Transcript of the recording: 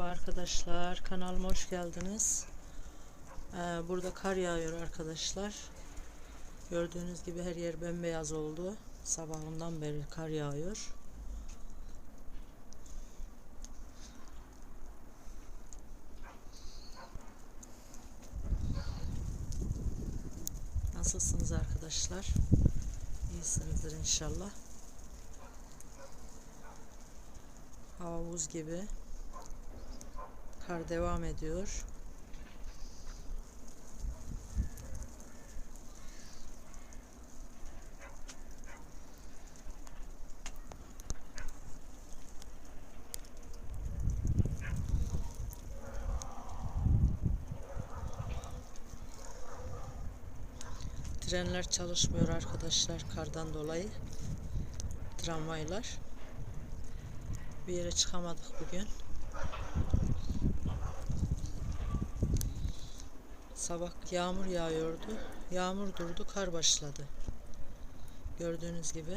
Arkadaşlar kanalıma hoş geldiniz. Ee, burada kar yağıyor arkadaşlar. Gördüğünüz gibi her yer bembeyaz oldu. Sabahından beri kar yağıyor. Nasılsınız arkadaşlar? İyisinizdir inşallah. Hava buz gibi. Kar devam ediyor. Trenler çalışmıyor arkadaşlar kardan dolayı. Tramvaylar. Bir yere çıkamadık bugün. Sabah yağmur yağıyordu. Yağmur durdu, kar başladı. Gördüğünüz gibi.